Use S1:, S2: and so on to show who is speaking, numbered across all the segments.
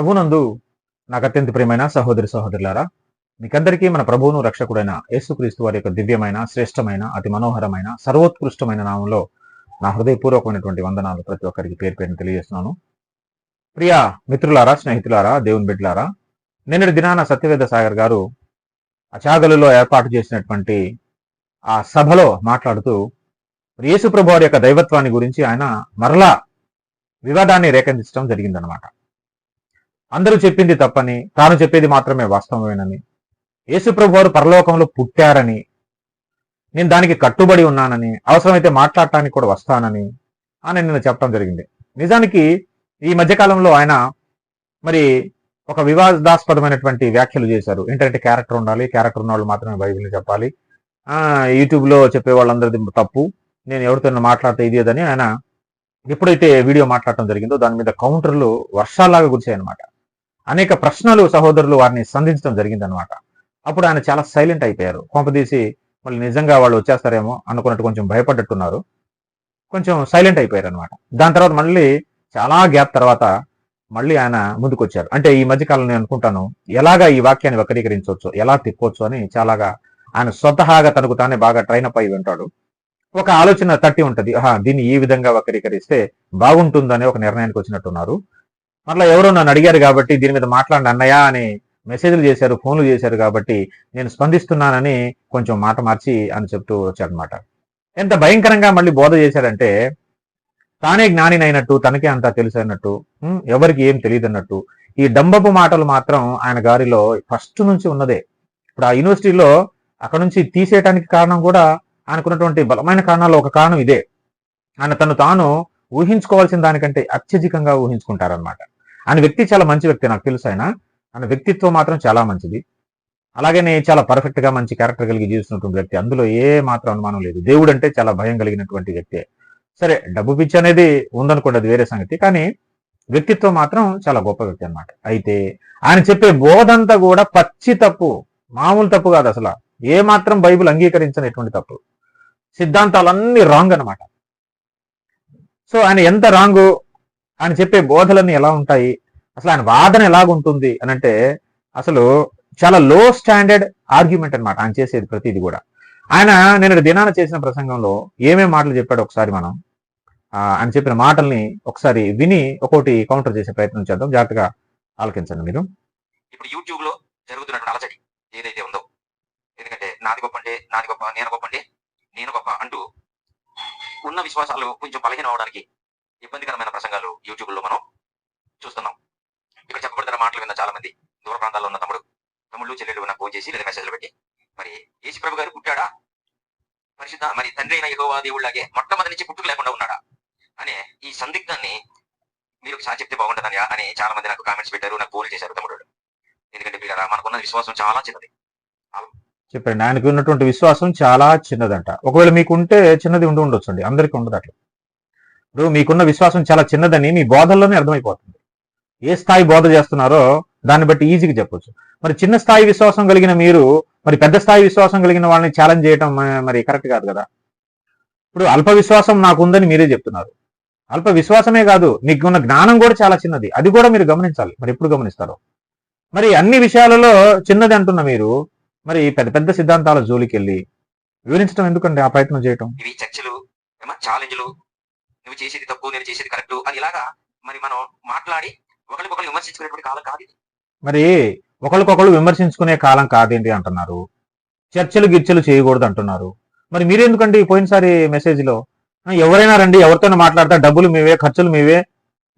S1: ప్రభునందు నాకు అత్యంత ప్రియమైన సహోదరి సహోదరులారా మీకందరికీ మన ప్రభువును రక్షకుడైన యేసుక్రీస్తు వారి యొక్క దివ్యమైన శ్రేష్టమైన అతి మనోహరమైన సర్వోత్కృష్టమైన నామంలో నా హృదయపూర్వకమైనటువంటి వందనాలు ప్రతి ఒక్కరికి పేరు పేరుని తెలియజేస్తున్నాను. ప్రియ మిత్రులారా స్నేహితులారా దేవుని బిడ్డలారా నిన్నటి దినాన సత్యవేద సాగర్ గారు అచాగలులో ఏర్పాటు చేసినటువంటి ఆ సభలో మాట్లాడుతూ యేసు ప్రభు వారి యొక్క దైవత్వాన్ని గురించి ఆయన మరలా వివాదాన్ని రేకెత్తించడం జరిగిందనమాట అందరూ చెప్పింది తప్పని తాను చెప్పేది మాత్రమే వాస్తవమేనని. యేసుప్రభు వారు పరలోకంలో పుట్టారని నేను దానికి కట్టుబడి ఉన్నానని అవసరమైతే మాట్లాడటానికి కూడా వస్తానని అని నిన్న చెప్పడం జరిగింది. నిజానికి ఈ మధ్యకాలంలో ఆయన మరి ఒక వివాదాస్పదమైనటువంటి వ్యాఖ్యలు చేశారు. ఏంటంటే క్యారెక్టర్ ఉండాలి క్యారెక్టర్ ఉన్న వాళ్ళు మాత్రమే బైబిల్ని చెప్పాలి. యూట్యూబ్లో చెప్పే వాళ్ళందరిది తప్పు. నేను ఎవరితో మాట్లాడితే ఇది ఆయన ఎప్పుడైతే వీడియో మాట్లాడటం జరిగిందో దాని మీద కౌంటర్లు వర్షాలాగా గురిచాయన్నమాట. అనేక ప్రశ్నలు సహోదరులు వారిని సంధించడం జరిగిందనమాట అప్పుడు ఆయన చాలా సైలెంట్ అయిపోయారు. కొంపదీసి మళ్ళీ నిజంగా వాళ్ళు వచ్చేస్తారేమో అనుకున్నట్టు కొంచెం భయపడ్డట్టున్నారు. కొంచెం సైలెంట్ అయిపోయారు అనమాట దాని తర్వాత మళ్ళీ చాలా గ్యాప్ తర్వాత మళ్ళీ ఆయన ముందుకు వచ్చారు అంటే ఈ మధ్యకాలం నేను అనుకుంటాను ఎలాగా ఈ వాక్యాన్ని వక్రీకరించవచ్చు ఎలా తిప్పొచ్చు అని చాలాగా ఆయన స్వతహాగా తనకు తానే బాగా ట్రైన్ అప్ అయి ఉంటాడు. ఒక ఆలోచన తట్టి ఉంటది. దీన్ని ఈ విధంగా వక్రీకరిస్తే బాగుంటుందనే ఒక నిర్ణయానికి వచ్చినట్టున్నారు. మళ్ళీ ఎవరో నన్ను అడిగారు కాబట్టి దీని మీద మాట్లాడండి అన్నయ్య అని మెసేజ్లు చేశారు ఫోన్లు చేశారు కాబట్టి నేను స్పందిస్తున్నానని కొంచెం మాట మార్చి అని చెప్తూ వచ్చాడనమాట. ఎంత భయంకరంగా మళ్ళీ బోధ చేశాడంటే తానే జ్ఞానినైనట్టు తనకే అంతా తెలుసు అన్నట్టు ఎవరికి ఏం తెలియదు అన్నట్టు ఈ డంబపు మాటలు మాత్రం ఆయన గారిలో ఫస్ట్ నుంచి ఉన్నదే. ఇప్పుడు ఆ యూనివర్సిటీలో అక్కడ నుంచి తీసేయడానికి కారణం కూడా ఆయనకున్నటువంటి బలమైన కారణాలు ఒక కారణం ఇదే. ఆయన తను తాను ఊహించుకోవాల్సిన దానికంటే అత్యధికంగా ఊహించుకుంటారనమాట ఆయన వ్యక్తి చాలా మంచి వ్యక్తి నాకు తెలుసు ఆయన. ఆయన వ్యక్తిత్వం మాత్రం చాలా మంచిది. అలాగనే చాలా పర్ఫెక్ట్గా మంచి క్యారెక్టర్ కలిగి జీవిస్తున్నటువంటి వ్యక్తి. అందులో ఏ మాత్రం అనుమానం లేదు. దేవుడు అంటే చాలా భయం కలిగినటువంటి వ్యక్తి. సరే డబ్బు పిచ్చి అనేది ఉందనుకోండి అది వేరే సంగతి. కానీ వ్యక్తిత్వం మాత్రం చాలా గొప్ప వ్యక్తి అన్నమాట. అయితే ఆయన చెప్పే బోధంతా కూడా పచ్చి తప్పు. మామూలు తప్పు కాదు అసలు. ఏ మాత్రం బైబిల్ అంగీకరించినటువంటి తప్పు. సిద్ధాంతాలన్నీ రాంగ్ అన్నమాట. సో ఆయన ఎంత రాంగు? ఆయన చెప్పే బోధలన్నీ ఎలా ఉంటాయి? అసలు ఆయన వాదన ఎలాగుంటుంది అని అంటే అసలు చాలా లో స్టాండర్డ్ ఆర్గ్యుమెంట్ అన్నమాట ఆయన చేసేది ప్రతిది కూడా. ఆయన నేను దినాన చేసిన ప్రసంగంలో ఏమేం మాటలు చెప్పాడో ఒకసారి మనం ఆయన చెప్పిన మాటల్ని ఒకసారి విని ఒకటి కౌంటర్ చేసే ప్రయత్నం చేద్దాం. జాగ్రత్తగా ఆలకించండి మీరు.
S2: ఇప్పుడు యూట్యూబ్లో జరుగుతున్నటువంటి అలజడి ఏదైతే ఉందో ఎందుకంటే నాది గొప్ప అంటే నాది గొప్ప నేను గొప్ప అంటే నేను గొప్ప అంటూ ఉన్న విశ్వాసాలు కొంచెం బలహీనం అవడానికి ఇబ్బందికరమైన ప్రసంగాలు యూట్యూబ్లో మనం చూస్తున్నాం. ఇక్కడ చెప్పబడుతున్న మాటలు విన్న చాలా మంది దూర ప్రాంతాల్లో ఉన్న తమ్ముడు తమ్ముళ్ళు చెల్లెలు నాకు ఫోన్ చేసి లేదా మెసేజ్లు పెట్టి మరి యేసు ప్రభు గారు పుట్టాడా? పరిశుద్ధ మరి తండ్రి అయిన యహోవా దేవుళ్ళగే మొట్టమొదటి నుంచి పుట్టుక లేకుండా ఉన్నాడా? అనే ఈ సందిగ్ధాన్ని మీరు ఒకసారి చెప్తే బాగుంటుందని అని చాలా మంది నాకు కామెంట్స్ పెట్టారు నాకు ఫోన్ చేశారు తమ్ముడు. ఎందుకంటే మనకున్న విశ్వాసం చాలా చిన్నది.
S1: చెప్పండి. ఆయనకు ఉన్నటువంటి విశ్వాసం చాలా చిన్నదంట. ఒకవేళ మీకు ఉంటే చిన్నది ఉండి ఉండొచ్చండి. అందరికీ ఉండదు అట్లా. ఇప్పుడు మీకున్న విశ్వాసం చాలా చిన్నదని మీ బోధల్లోనే అర్థమైపోతుంది. ఏ స్థాయి బోధ చేస్తున్నారో దాన్ని బట్టి ఈజీగా చెప్పొచ్చు. మరి చిన్న స్థాయి విశ్వాసం కలిగిన మీరు మరి పెద్ద స్థాయి విశ్వాసం కలిగిన వాళ్ళని ఛాలెంజ్ చేయడం మరి కరెక్ట్ కాదు కదా? ఇప్పుడు అల్ప విశ్వాసం నాకు ఉందని మీరే చెప్తున్నారు. అల్ప విశ్వాసమే కాదు మీకు ఉన్న జ్ఞానం కూడా చాలా చిన్నది. అది కూడా మీరు గమనించాలి. మరి ఎప్పుడు గమనిస్తారు? మరి అన్ని విషయాలలో చిన్నది అంటున్న మీరు మరి పెద్ద పెద్ద సిద్ధాంతాల జోలికి వెళ్ళి వివరించడం ఎందుకండి ఆ ప్రయత్నం చేయటం?
S2: ఇవి చర్చలు ఛాలెంజ్లు. నువ్వు చేసేది తప్పు నేను చేసేది కరెక్ట్ అని ఇలాగా మరి మనం మాట్లాడి ఒకరికొకరు విమర్శించుకునేటువంటి కాలం కాదు
S1: మరి ఒకరికొకరు విమర్శించుకునే కాలం కాదేంటి అంటున్నారు? చర్చలు గిర్చలు చేయకూడదు అంటున్నారు. మరి మీరెందుకండి పోయినసారి మెసేజ్లో "ఆ, ఎవరైనా రండి ఎవరితోనో మాట్లాడతా డబ్బులు మీవే ఖర్చులు మీవే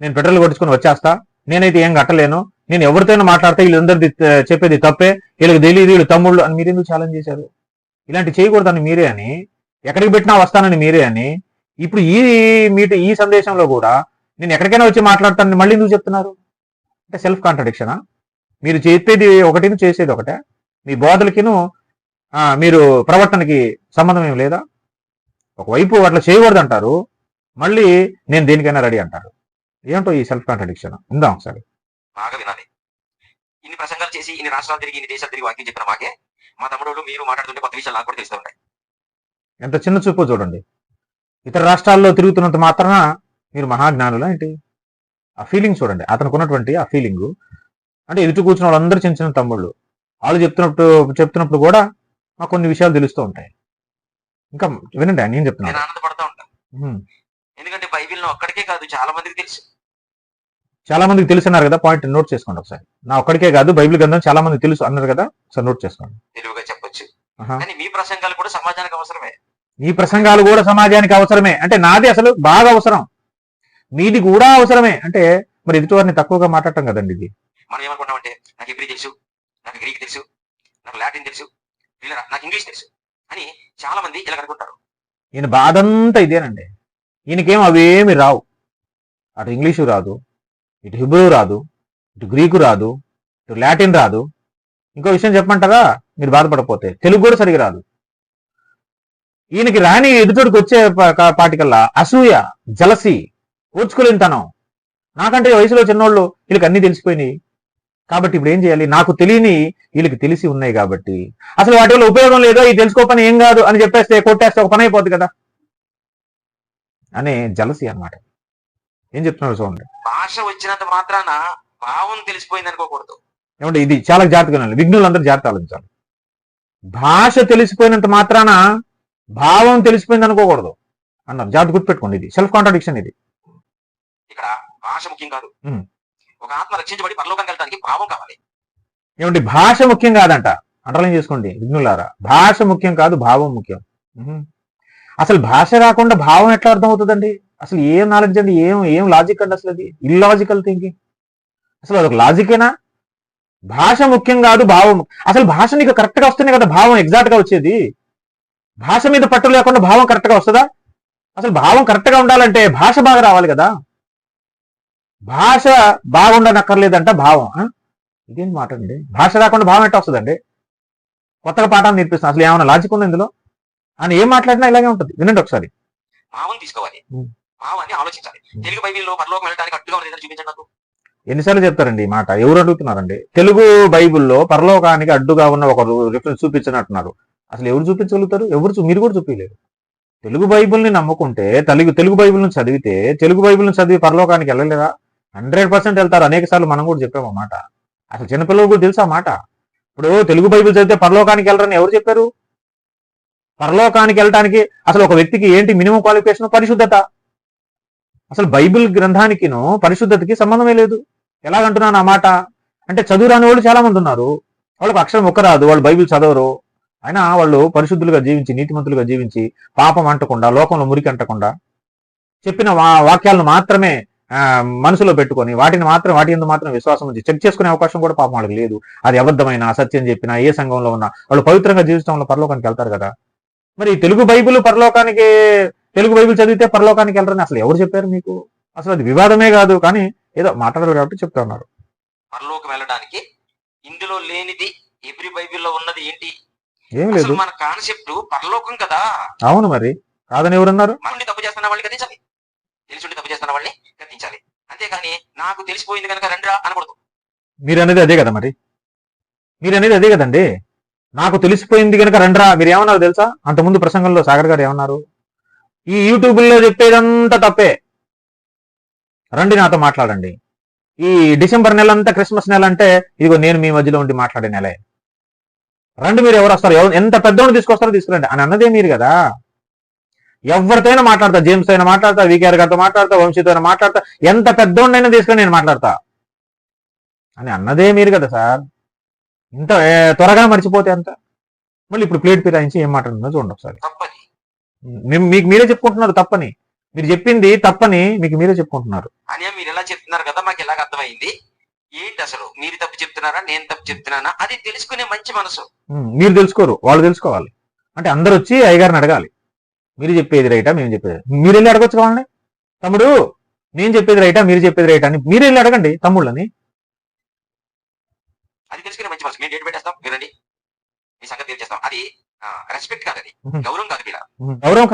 S1: నేను పెట్రోల్ కొట్టించుకొని వచ్చేస్తా నేనైతే ఏం కట్టలేను నేను ఎవరితోనో మాట్లాడితే వీళ్ళందరిది చెప్పేది తప్పే. వీళ్ళకి తెలియదు వీళ్ళు తమ్ముళ్ళు అని మీరెందుకు ఛాలెంజ్ చేశారు? ఇలాంటి చేయకూడదని మీరే అని ఎక్కడికి పెట్టినా వస్తానని మీరే అని ఇప్పుడు ఈ మీటి ఈ సందేశంలో కూడా నేను ఎక్కడికైనా వచ్చి మాట్లాడతానని మళ్ళీ ఎందుకు చెప్తున్నారు? అంటే సెల్ఫ్ కాంట్రడిక్షనా మీరు చెప్పేది ఒకటిని చేసేది ఒకటే. మీ బోధలకిను మీరు ప్రవర్తనకి సంబంధం ఏం లేదా? ఒకవైపు అట్లా చేయకూడదు అంటారు మళ్ళీ నేను దేనికైనా రెడీ అంటారు. ఏంటో ఈ సెల్ఫ్ కాంట్రడిక్షన్ ఉందాం ఒకసారి?
S2: బాగా వినాలి. ఇన్ని ప్రసంగాలు చేసి ఇన్ని రాష్ట్రాలు తిరిగి ఇన్ని దేశాలు తిరిగి వాక్యం చెప్పిన మాకే మా తమ్ముడు మీరు మాట్లాడుతుంటే కొత్త విషయాలు నాకు కూడా తెలుస్తూ ఉంటాయి.
S1: ఎంత చిన్న చూపు చూడండి. ఇతర రాష్ట్రాల్లో తిరుగుతున్నంత మాత్రాన మీరు మహాజ్ఞానులా ఏంటి? ఆ ఫీలింగ్ చూడండి. అతనికి ఉన్నటువంటి ఆ ఫీలింగ్ అంటే ఎదుటి కూర్చున్న వాళ్ళందరూ చిన్న చిన్న తమ్ముళ్ళు. వాళ్ళు చెప్తున్నప్పుడు చెప్తున్నప్పుడు కూడా మాకు కొన్ని విషయాలు తెలుస్తూ ఉంటాయి. ఇంకా వినండి
S2: నేను
S1: చెప్తున్నాడు
S2: ఆనందపడతా ఉంటాను. ఎందుకంటే బైబిల్ ఒక్కడికే కాదు చాలా మందికి తెలుసు.
S1: చాలా మందికి తెలుసు అన్నారు కదా పాయింట్ నోట్ చేసుకోండి ఒకసారి. నా ఒక్కడికే కాదు బైబిల్ గ్రంథం చాలా మందికి తెలుసు అన్నారు కదా ఒకసారి నోట్ చేసుకోండి.
S2: తెలుగుగా చెప్పొచ్చు. కానీ మీ ప్రసంగాలు కూడా సమాజానికి అవసరమే.
S1: ఈ ప్రసంగాలు కూడా సమాజానికి అవసరమే. అంటే నాది అసలు బాగా అవసరం. మీది కూడా అవసరమే. అంటే మరి ఎదుటివారిని తక్కువగా మాట్లాడటం కదండి ఇది.
S2: మనం ఏమనుకుంటామంటే నాకు ఎబ్రి తెలుసు నాకు గ్రీక్ తెలుసు నాకు లాటిన్ తెలుసు నాకు ఇంగ్లీష్ తెలుసు అని చాలా మంది ఇలా అనుకుంటారు.
S1: ఈయన బాధంతా ఇదేనండి. ఈయనకేం అవేమి రావు. అటు ఇంగ్లీషు రాదు ఇటు హిబ్రూ రాదు ఇటు గ్రీకు రాదు ఇటు లాటిన్ రాదు. ఇంకో విషయం చెప్పమంటారా? మీరు బాధపడపోతే తెలుగు కూడా సరిగా రాదు. ఈయనకి రాని ఎదుటోడికి వచ్చే పాటికల్లా అసూయ జలసి ఓర్చుకోలేనితనం నాకంటే వయసులో చిన్నోళ్ళు వీళ్ళకి అన్ని తెలిసిపోయినాయి. కాబట్టి ఇప్పుడు ఏం చేయాలి? నాకు తెలియని వీళ్ళకి తెలిసి ఉన్నాయి కాబట్టి. అసలు వాటి వల్ల ఉపయోగం లేదో? ఇది తెలుసుకోపని ఏం కాదు అని చెప్పేస్తే కొట్టేస్తే ఒక పని అయిపోద్ది కదా. అనే జలసి అన్నమాట. ఏం చెప్తున్నారు చూడండి
S2: భాష వచ్చినంత మాత్రాన భావం తెలిసిపోయింది అనుకోకూడదు.
S1: ఏమంటే ఇది చాలా జాగ్రత్తగా విఘ్నులందరూ జాగ్రత్త ఆలోచించాలి. భాష తెలిసిపోయినంత మాత్రాన భావం తెలిసిపోయింది అనుకోకూడదు. అన్నారు. జాగ్రత్త గుర్తుపెట్టుకోండి ఇది. సెల్ఫ్ కాంట్రాడిక్షన్ ఇది.
S2: ఇక్కడ భాష ముఖ్యం కాదు. ఒక ఆత్మ రక్షించబడి పరలోకానికి వెళ్ళడానికి భావం కావాలి.
S1: ఏమంటే భాష ముఖ్యం కాదంట. అండర్లైన్ చేసుకోండి విఘ్నులారా. భాష ముఖ్యం కాదు భావం ముఖ్యం. అసలు భాష రాకుండా భావం ఎట్లా అర్థమవుతుందండి? అసలు ఏం నాలెడ్జ్ అండి? ఏం ఏం లాజిక్ అండి అసలు అది? ఇల్లాజికల్ థింకింగ్ అసలు అదొక లాజికేనా భాష ముఖ్యం కాదు భావం. అసలు భాష నీకు కరెక్ట్గా వస్తేనే కదా భావం ఎగ్జాక్ట్గా వచ్చేది? భాష మీద పట్టు లేకుండా భావం కరెక్ట్గా వస్తుందా? అసలు భావం కరెక్ట్గా ఉండాలంటే భాష బాగా రావాలి కదా? భాష బాగుండనక్కర్లేదంట భావం? ఇదేం మాట అండి? భాష రాకుండా భావం ఎట్లా వస్తుందండి? కొత్తగా పాఠాలు నేర్పిస్తాను అసలు ఏమైనా లాజిక్ ఉంది ఇందులో? అని ఏం మాట్లాడినా ఇలాగే ఉంటుంది. వినండి ఒకసారి.
S2: భావం తీసుకోవాలి. భావాన్ని ఆలోచించాలి.
S1: ఉమ్.
S2: తెలుగు బైబిల్లో పరలోకం వెళ్ళడానికి అడ్డుగా ఉన్నది చూపించండి నాకు.
S1: ఎన్నిసార్లు చెప్తారండి ఈ మాట? ఎవరు అడుగుతున్నారండి? తెలుగు బైబిల్లో పరలోకానికి అడ్డుగా ఉన్న ఒక రిఫరెన్స్ చూపించినట్టున్నారు. అసలు ఎవరు చూపించగలుగుతారు? ఎవరు మీరు కూడా చూపించలేరు. తెలుగు బైబిల్ని నమ్ముకుంటే తెలుగు తెలుగు బైబిల్ని చదివితే తెలుగు బైబిల్ని చదివి పరలోకానికి వెళ్ళలేరా హండ్రెడ్ పర్సెంట్ వెళ్తారు. అనేక సార్లు మనం కూడా చెప్పాము ఆ మాట. అసలు చిన్నపిల్లలు కూడా తెలుసా మాట? ఇప్పుడు తెలుగు బైబిల్ చదివితే పరలోకానికి వెళ్ళరని ఎవరు చెప్పారు? పరలోకానికి వెళ్ళటానికి అసలు ఒక వ్యక్తికి ఏంటి మినిమం క్వాలిఫికేషన్? పరిశుద్ధత. అసలు బైబిల్ గ్రంథానికిను పరిశుద్ధతకి సంబంధమే లేదు. ఎలాగంటున్నాను ఆ మాట? అంటే చదువు రాని వాళ్ళు చాలా మంది ఉన్నారు. వాళ్ళకు అక్షరం ఒక్క రాదు. వాళ్ళు బైబిల్ చదవరు. అయినా వాళ్ళు పరిశుద్ధులుగా జీవించి నీతిమంతులుగా జీవించి పాపం అంటకుండా లోకంలో మురికి అంటకుండా చెప్పిన వా- వాక్యాలను మాత్రమే ఆ, మనసులో పెట్టుకొని వాటిని మాత్రం వాటి ఎందుకు మాత్రం విశ్వాసం ఉంచి చెక్ చేసుకునే అవకాశం కూడా పాపం వాళ్ళకి లేదు. అది అబద్ధమైన అసత్యం చెప్పినా ఏ సంఘంలో ఉన్నా వాళ్ళు పవిత్రంగా జీవించడంలో పరలోకానికి వెళ్తారు కదా. మరి తెలుగు బైబిల్ పరలోకానికి తెలుగు బైబిల్ చదివితే పరలోకానికి వెళ్ళరని అసలు ఎవరు చెప్పారు మీకు? అసలు అది వివాదమే కాదు. కానీ ఏదో మాట్లాడారు కాబట్టి చెప్తా ఉన్నారు.
S2: పరలోకం వెళ్ళడానికి ఇందులో లేనిది ఎవ్రీ బైబిల్లో ఉన్నది ఏంటి?
S1: ఏం లేదు.
S2: మన కాన్సెప్ట్ పరలోకం కదా.
S1: అవును మరి. కాదని ఎవరన్నారు?
S2: మనల్ని తప్పు చేస్తున్న వాళ్ళని గతించాలి తెలిసి తప్పు చేస్తున్న వాళ్ళని గతించాలి అంతేగాని నాకు తెలిసిపోయింది కనుక రండిరా అనకూడదు.
S1: మీరు అనేది అదే కదా మరి. మీరు అనేది అదే కదండి. నాకు తెలిసిపోయింది కనుక రండ్రా. మీరు ఏమన్నారు తెలుసా? అంతకుముందు ప్రసంగంలో సాగర్ గారు ఏమన్నారు? ఈ యూట్యూబ్లో చెప్పేదంతా తప్పే. రండి నాతో మాట్లాడండి. ఈ డిసెంబర్ నెల అంతా క్రిస్మస్ నెల అంటే ఇదిగో నేను మీ మధ్యలో ఉండి మాట్లాడే నెలే. రండి మీరు ఎవరు వస్తారు? ఎవరు ఎంత పెద్దోడు తీసుకొస్తారో తీసుకురండి. అని అన్నదే మీరు కదా. ఎవరితోనైనా మాట్లాడతా. జేమ్స్ అయినా మాట్లాడతా వికేఆర్ గారితో మాట్లాడతా వంశీతో అయినా మాట్లాడతా. ఎంత పెద్దోడినైనా తీసుకుని నేను మాట్లాడతా. అని అన్నదే మీరు కదా సార్. ఇంత త్వరగా మర్చిపోతే అంత? మళ్ళీ ఇప్పుడు ప్లేట్ పిరాయించి ఏం మాట్లాడుతుందో చూడండి ఒకసారి. మీకు మీరే చెప్పుకుంటున్నారు తప్పని. మీరు చెప్పింది తప్పని మీకు మీరే చెప్పుకుంటున్నారు.
S2: అని మీరు ఎలా చెప్తున్నారు కదా మాకు ఎలాగ అర్థమైంది? ఏంటి అసలు? మీరు తప్పు చెప్తున్నారా నేను తప్పు చెప్తున్నానా? అది తెలుసుకునే మంచి మనసు.
S1: మీరు తెలుసుకోరు వాళ్ళు తెలుసుకోవాలి. అంటే అందరు వచ్చి అయ్యగారిని అడగాలి. మీరు చెప్పేది రైటా మేము చెప్పేది మీరు వెళ్ళి అడగొచ్చు కావాలండి తమ్ముడు నేను చెప్పేది రైటా మీరు చెప్పేది రైటా అని మీరు వెళ్ళి అడగండి తమ్ముళ్ళని.
S2: అది తెలుసుకునే మంచి మనసు. మేము డేట్ పెట్టేస్తాం మీరండి మీ సంగతి తెలియజేస్తాం. అది రెస్పెక్ట్ కాదు అది. గౌరవం కాదు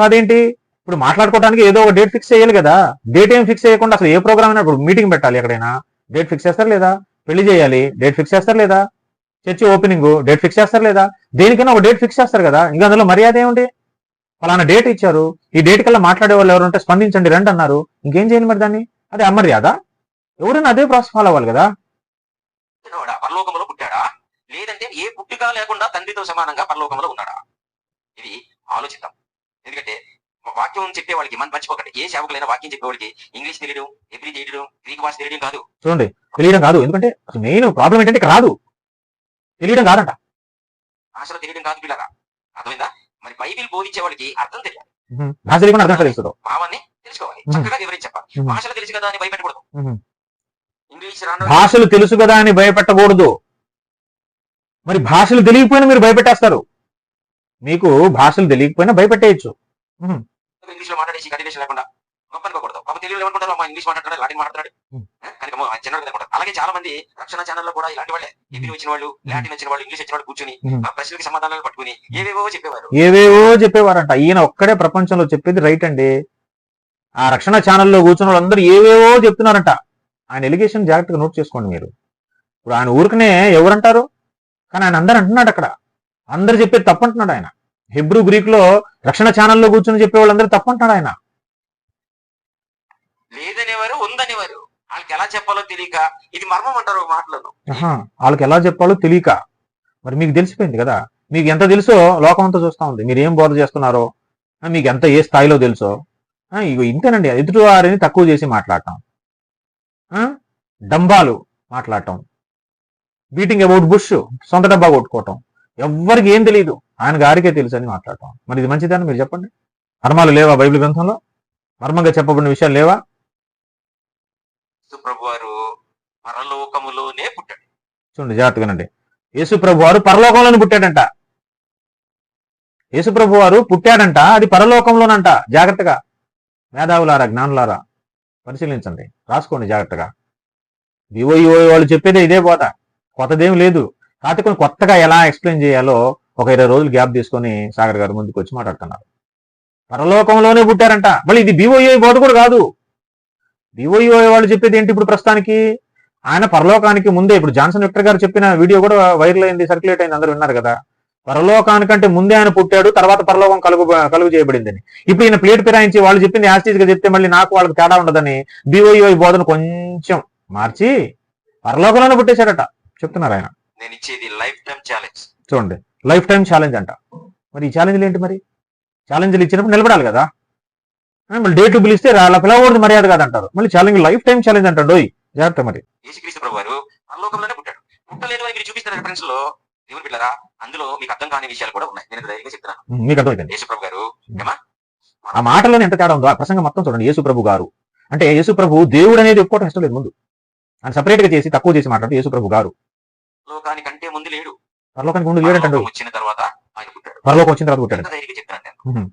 S1: కాదేంటి? ఇప్పుడు మాట్లాడుకోవడానికి ఏదో ఒక డేట్ ఫిక్స్ చేయాలి కదా. డేట్ ఏం ఫిక్స్ చేయకుండా అసలు ఏ ప్రోగ్రామ్ అయినా ఇప్పుడు మీటింగ్ పెట్టాలి ఎక్కడైనా. డేట్ ఫిక్స్ చేస్తారు లేదా? పెళ్ళి చేయాలి. డేట్ ఫిక్స్ చేస్తారు లేదా? చర్చి ఓపెనింగ్ డేట్ ఫిక్స్ చేస్తారు లేదా? దేనికైనా ఒక డేట్ ఫిక్స్ చేస్తారు కదా. ఇంకా అందులో మర్యాద ఏముంది? ఫలానా డేట్ ఇచ్చారు. ఈ డేట్ కల్లా మాట్లాడే వాళ్ళు ఎవరు ఉంటే స్పందించండి రండి అన్నారు. ఇంకేం చేయాలి మరి దాన్ని? అదే అమర్యాద ఎవరైనా అదే ప్రాసెస్ ఫాలో అవ్వాలి కదా.
S2: పుట్టినవాడా పరలోకంలో పుట్టాడా? లేదంటే ఏ పుట్టుక లేకుండా తండ్రితో సమానంగా పరలోకంలో ఉన్నాడా? ఇది ఆలోచిద్దాం. ఎందుకంటే వాక్యం చెప్పే వాళ్ళకి మనం మర్చిపోకండి. ఏ సేవకులైన వాక్యం చెప్పేవాడికి ఇంగ్లీష్ తెలియడం ఎబ్రి తెలియడం గ్రీక్ భాష తెలియడం కాదు.
S1: చూడండి తెలియడం కాదు. ఎందుకంటే అసలు మెయిన్ ప్రాబ్లం ఏంటంటే ఇక్కడ రాదు. తెలియడం కాదంట.
S2: భాషలో తెలియడం కాదు పిల్లరా? అర్థమైందా? మరి బైబిల్ బోధించే వాళ్ళకి అర్థం తెలియాలి.
S1: భాష తెలియకుండా అర్థం తెలుస్తుందో
S2: భావాన్ని తెలుసుకోవాలి. చక్కగా వివరించి చెప్పాలి. భాషలు తెలుసు కదా అని భయపెట్టకూడదు. ఇంగ్లీష్
S1: భాషలు తెలుసు కదా అని భయపెట్టకూడదు. మరి భాషలు తెలియకపోయినా మీరు భయపెట్టేస్తారు. మీకు భాషలు తెలియకపోయినా భయపెట్టేయచ్చు.
S2: ఇంగ్లీష్లో మాట్లాడేసి కంటిన్యూషన్ లేకుండా గొప్ప అనుకోకూడదు పాప తెలుగులో ఏమనుకుంటారు? అమ్మా ఇంగ్లీష్ లాటిన్ జనరల్ అనుకుంటారు. అలాగే చాలా మంది రక్షణ ఛానల్లో కూడా ఇలాంటి వాళ్ళే. ఎబిరి వచ్చిన వాళ్ళు లాటిన్ వచ్చిన వాళ్ళు ఇంగ్లీష్ వచ్చిన వాళ్ళు కూర్చుని. ఆ ప్రశ్నలకు సమాధానాలు పట్టుకుని ఏవేవో చెప్పేవారు.
S1: ఏవేవో చెప్పేవారంట. ఈయన ఒక్కడే ప్రపంచంలో చెప్పేది రైట్ అండి. ఆ రక్షణ ఛానల్లో కూర్చున్న వాళ్ళందరూ ఏవేవో చెప్తున్నారంట. ఆయన ఎలిగేషన్ జాగ్రత్తగా నోట్ చేసుకోండి మీరు. ఇప్పుడు ఆయన ఊరికనే ఎవరంటారు? కానీ ఆయన అందరు అంటున్నాడు అక్కడ. అందరు చెప్పేది తప్పంటున్నాడు ఆయన. హెబ్రూ గ్రీక్లో రక్షణ ఛానల్లో కూర్చొని చెప్పే వాళ్ళందరూ తప్పంటున్నాడు ఆయన.
S2: లేదనేవారు ఉందనేవారు. వాళ్ళకి ఎలా చెప్పాలో తెలియక ఇది మర్మం అంటారు మాటలను.
S1: వాళ్ళకి ఎలా చెప్పాలో తెలియక. మరి మీకు తెలిసిపోయింది కదా? మీకు ఎంత తెలుసో లోకం అంతా చూస్తా ఉంది. మీరు ఏం బోధ చేస్తున్నారో? మీకు ఎంత ఏ స్థాయిలో తెలుసో? ఆ, ఇగో ఇంతేనండి. ఎదుటి వారిని తక్కువ చేసి మాట్లాడటం. ఆ, డంబాలు మాట్లాడటం. బీటింగ్ అబౌట్ బుష్ సొంత డబ్బా కొట్టుకోవటం. ఎవ్వరికి ఏం తెలియదు ఆయన గారికే తెలుసు అని మాట్లాడటం. మరి ఇది మంచిదని? మీరు చెప్పండి. మర్మాలు లేవా బైబిల్ గ్రంథంలో? మర్మంగా చెప్పబడిన విషయాలు లేవా?
S2: ప్రభు వారు పరలోకములోనే పుట్టాడు.
S1: చూడండి జాగ్రత్తగానండి యేసు ప్రభు వారు పరలోకంలోనే పుట్టాడంట. యేసు ప్రభు వారు పుట్టాడంట అది పరలోకంలోనంట. జాగ్రత్తగా. మేధావులారా జ్ఞానులారా పరిశీలించండి. రాసుకోండి జాగ్రత్తగా. వివోఈఓ వాళ్ళు చెప్పేదే ఇదే బోధ. కొత్తదేం లేదు. కాకపోతే కొన్ని కొత్తగా ఎలా ఎక్స్ప్లెయిన్ చేయాలో ఒక ఇరవై రోజులు గ్యాప్ తీసుకొని సాగర్ గారు ముందుకు వచ్చి మాట్లాడుతున్నారు. పరలోకంలోనే పుట్టారంట. మళ్ళీ ఇది బీఓఈ బోధ కూడా కాదు. బీఓఈ వాళ్ళు చెప్పేది ఏంటి ఇప్పుడు ప్రస్తుతానికి? ఆయన పరలోకానికి ముందే ఇప్పుడు జాన్సన్ విక్టర్ గారు చెప్పిన వీడియో కూడా వైరల్ అయింది సర్క్యులేట్ అయింది అందరూ విన్నారు కదా. పరలోకానికంటే ముందే ఆయన పుట్టాడు తర్వాత పరలోకం కలుగు కలుగు చేయబడిందని. ఇప్పుడు ఈయన ప్లేట్ ఫిరాయించి వాళ్ళు చెప్పింది యాస్టీజ్గా చెప్తే మళ్ళీ నాకు వాళ్ళకి తేడా ఉండదని బీఓఈ బోధన కొంచెం మార్చి పరలోకంలోనే పుట్టేశాడట. చెప్తున్నారు ఆయన.
S2: నేను ఇచ్చేది లైఫ్ టైం ఛాలెంజ్.
S1: చూడండి లైఫ్ టైం ఛాలెంజ్ అంట. మరి ఈ ఛాలెంజ్లు ఏంటి మరి? ఛాలెంజ్లు ఇచ్చినప్పుడు నిలబడాలి కదా. మళ్ళీ డేట్లు పిలిస్తే రా- అలా పిలవకూడదు మర్యాద కాదంటారు. మళ్ళీ ఛాలెంజ్ లైఫ్ టైం ఛాలెంజ్ అంటాడు జాగ్రత్త మరి.
S2: యేసుక్రీస్తు ప్రభు వారు పరలోకంలోనే పుట్టాడు. పుట్టలేదు అని మీరు చూపిస్తున్న రెఫరెన్స్లో దేవుని పిల్లరా అందులో మీకు అర్థం కాని విషయాలు కూడా ఉన్నాయి. నేను ధైర్యంగా చెప్తున్నాను.
S1: ఉమ్, మీకు అర్థమైంది
S2: యేసు ప్రభు గారు
S1: ఆ మాటలోనే ఎంత తేడా ఉందో ఆ ప్రసంగం మొత్తం చూడండి యేసు ప్రభు గారు. అంటే యేసు ప్రభు దేవుడు అనేది ఒప్పుకోవడం ఇష్టం లేదు ముందు. ఆయన సపరేట్గా చేసి తక్కువ చేసి మాట్లాడుతూ యేసు ప్రభు గారు.
S2: లోకానికంటే ముందు లేడు.
S1: పరలోకానికి ముందు లేడంటాడు
S2: వచ్చిన తర్వాత ఆయన పుట్టాడు.
S1: పరలోకం వచ్చిన తర్వాత పుట్టాడు.
S2: ధైర్యంగా చెప్తున్నాను నేను.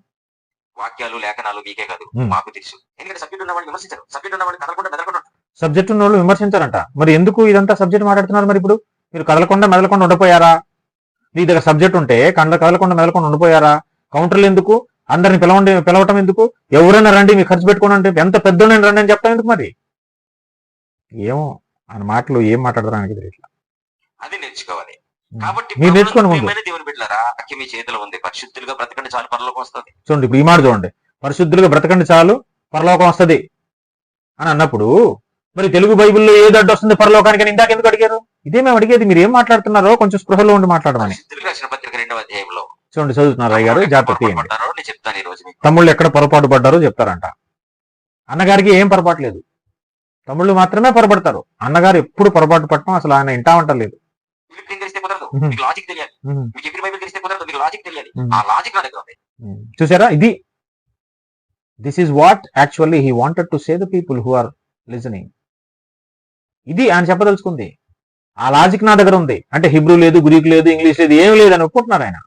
S2: వాక్యాలు లేఖనాలు మీకే కాదు. మాకు తెలుసు. ఎందుకంటే సబ్జెక్ట్ ఉన్న వాళ్ళు విమర్శించారు. సబ్జెక్ట్ ఉన్న వాళ్ళు కదలకుండా మెదలకుండా.
S1: సబ్జెక్ట్ ఉన్న వాళ్ళు విమర్శించారంట. మరి ఎందుకు ఇదంతా సబ్జెక్ట్ మాట్లాడుతున్నారు మరి ఇప్పుడు? మీరు కదలకుండా మెదలకుండా ఉండిపోయారా? మీ దగ్గర సబ్జెక్ట్ ఉంటే కండ్ల కదలకుండా మెదలకుండా ఉండిపోయారా? కౌంటర్లు ఎందుకు? అందరిని పిలవండి పిలవటం ఎందుకు? ఎవరైనా రండి మీకు ఖర్చు పెట్టుకోండి అంటే ఎంత పెద్దోడైనా రండి అని చెప్తాం ఎందుకు మరి? ఏమో ఆయన మాటలు ఏం మాట్లాడతారు తెలియదు
S2: అది నేర్చుకోవాలి. కాబట్టి
S1: మీరు నేర్చుకోండి ముందు
S2: ప్రియమైన దేవుని బిడ్డలారా వాక్యం మీ చేతిలో ఉంది. పరిశుద్ధులుగా బ్రతకండి చాలు పరలోకం వస్తుంది.
S1: చూడండి ఇప్పుడు ఈ మాట చూడండి. పరిశుద్ధులుగా బ్రతకండి చాలు పరలోకం వస్తది అని అన్నప్పుడు మరి తెలుగు బైబిల్లో ఏది అడ్డు వస్తుంది పరలోకానికి అని ఇందాక ఎందుకు అడిగారు? ఇదే మేము అడిగేది మీరు ఏం మాట్లాడుతున్నారో కొంచెం స్పృహలో ఉండి మాట్లాడమని.
S2: అధ్యాయంలో.
S1: చూడండి చదువుతున్నారు అయ్య గారు జాగ్రత్త
S2: చెప్తాను ఈ రోజు
S1: తమ్ముళ్ళు ఎక్కడ పొరపాటు పడ్డారో చెప్తారంట. అన్నగారికి ఏం పొరపాటు లేదు. తమ్ముళ్ళు మాత్రమే పొరపడతారు. అన్నగారు ఎప్పుడు పొరపాటు పట్టడం అసలు ఆయన ఇంటా అంటలేదు
S2: ఫిలిప్ తెలిస్తే కుదరదు
S1: మ్మ్.
S2: మీకు లాజిక్ తెలియాలి. మీకు ఎప్పుడు బైబిల్ తెలిస్తే కుదరదు మీకు లాజిక్ తెలియాలి. ఆ లాజిక్ నా దగ్గర ఉంది.
S1: చూసారా? ఇది this is what actually he wanted to say the people who are listening ఇది ఆయన చెప్పదలుచుకుంది. ఆ లాజిక్ నా దగ్గర ఉంది. అంటే హిబ్రూ లేదు గ్రీక్ లేదు ఇంగ్లీష్ లేదు ఏం లేదు అని ఒప్పుకుంటున్నారు ఆయన.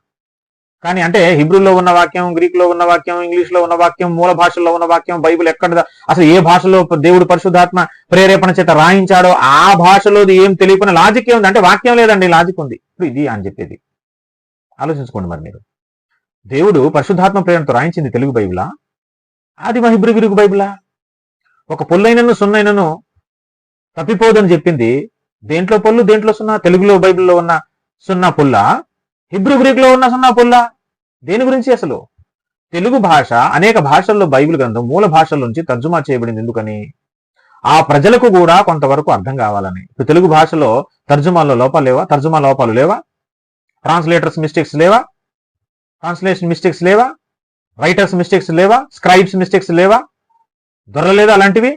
S1: కానీ అంటే హిబ్రూలో ఉన్న వాక్యం గ్రీక్లో ఉన్న వాక్యం ఇంగ్లీష్లో ఉన్న వాక్యం మూల భాషల్లో ఉన్న వాక్యం బైబిల్ ఎక్కడ అసలు ఏ భాషలో దేవుడు పరిశుద్ధాత్మ ప్రేరేపణ చేత రాయించాడో ఆ భాషలో ఏం తెలియకున్న లాజిక్ ఏముంది? అంటే వాక్యం లేదండి లాజిక్ ఉంది. ఇప్పుడు ఇది అని చెప్పేది. ఆలోచించుకోండి మరి మీరు. దేవుడు పరిశుద్ధాత్మ ప్రేరణతో రాయించింది తెలుగు బైబిలా? అది హిబ్రూ గ్రీకు బైబిలా? ఒక పొల్లైనను సున్నైనను తప్పిపోదని చెప్పింది. దేంట్లో పొల్లు దేంట్లో సున్నా? తెలుగులో బైబిల్లో ఉన్న సున్నా పుల్ల? హిబ్రూ గ్రీక్లో ఉన్న సున్నా పుల్ల? దేని గురించి అసలు? తెలుగు భాష అనేక భాషల్లో బైబిల్ గ్రంథం మూల భాషల నుంచి తర్జుమా చేయబడింది ఎందుకని? ఆ ప్రజలకు కూడా కొంతవరకు అర్థం కావాలని. ఇప్పుడు తెలుగు భాషలో తర్జుమాల్లో లోపాలు లేవా? తర్జుమా లోపాలు లేవా? ట్రాన్స్లేటర్స్ మిస్టేక్స్ లేవా? ట్రాన్స్లేషన్ మిస్టేక్స్ లేవా? రైటర్స్ మిస్టేక్స్ లేవా? స్క్రైబ్స్ మిస్టేక్స్ లేవా? దొరలేదా అలాంటివి?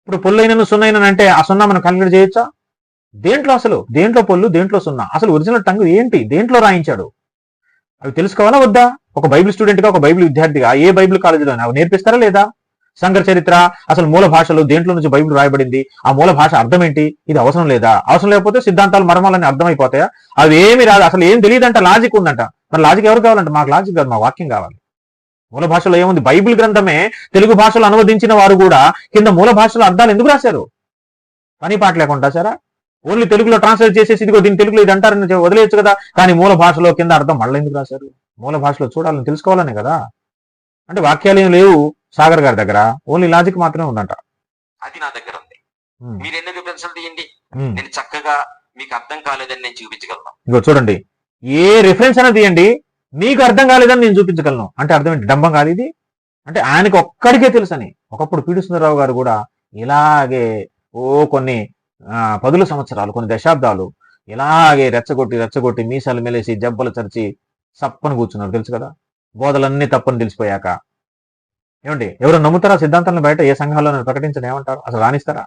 S1: ఇప్పుడు పొల్లైనను సున్నైనను అంటే ఆ సున్నా మనం క్యాలిక్యులేట్ చేయొచ్చా? దేంట్లో అసలు? దేంట్లో పొల్లు? దేంట్లో సున్నా? అసలు ఒరిజినల్ టంగ్ ఏంటి? దేంట్లో రాయించాడు? అవి తెలుసుకోవాలా వద్దా? ఒక బైబిల్ స్టూడెంట్గా ఒక బైబిల్ విద్యార్థిగా ఏ బైబిల్ కాలేజీలో అవి నేర్పిస్తారా లేదా? సంఘ చరిత్ర అసలు మూల భాషలో దేంట్లో నుంచి బైబిల్ రాయబడింది? ఆ మూల భాష అర్థం ఏంటి ఇది అవసరం లేదా? అవసరం లేకపోతే సిద్ధాంతాలు మర్మాలని అర్థమైపోతాయా? అవి ఏమి రాదు. అసలు ఏం తెలియదంట? లాజిక్ ఉందంట. మరి లాజిక్ ఎవరు కావాలంట? మాకు లాజిక్ కాదు మా వాక్యం కావాలి. మూల భాషలో ఏముంది? బైబిల్ గ్రంథమే తెలుగు భాషలో అనువదించిన వారు కూడా కింద మూల భాషలో అర్థాలు ఎందుకు రాశారు? పని పాట లేకుండా సారా ఓన్లీ తెలుగులో ట్రాన్స్లేట్ చేసేసి ఇదిగో దీని తెలుగులో ఇది అంటారని వదిలేయచ్చు కదా. కానీ మూల భాషలో కింద అర్థం మళ్ళీ ఎందుకు రాశారు? మూల భాషలో చూడాలని తెలుసుకోవాలనే కదా. అంటే వాక్యాలు ఏం లేవు సాగర్ గారి దగ్గర. ఓన్లీ లాజిక్ మాత్రమే ఉందంట.
S2: అది నా దగ్గర ఉంది. మీరు ఎన్ని రిఫరెన్స్లు తీయండి. నేను చక్కగా మీకు అర్థం కాలేదని నేను చూపించగలను.
S1: ఇదిగో చూడండి. ఏ రిఫరెన్స్ అనేది తీయండి. మీకు అర్థం కాలేదని నేను చూపించగలను. అంటే అర్థం ఏంటి? డంబం కాదు ఇది. అంటే ఆయనకు ఒక్కడికే తెలుసని. ఒకప్పుడు పీడి సుందరరావు గారు కూడా ఇలాగే ఓ కొన్ని పదుల సంవత్సరాలు కొన్ని దశాబ్దాలు ఇలాగే రెచ్చగొట్టి రెచ్చగొట్టి మీసాలు మెలేసి జబ్బలు చరిచి సప్పని కూర్చున్నారు. తెలుసు కదా? బోధలన్నీ తప్పని తెలిసిపోయాక. ఏమండి? ఎవరు నమ్ముతారా సిద్ధాంతాలను బయట? ఏ సంఘాల్లో ప్రకటించని? ఏమంటారు? అసలు రాణిస్తారా?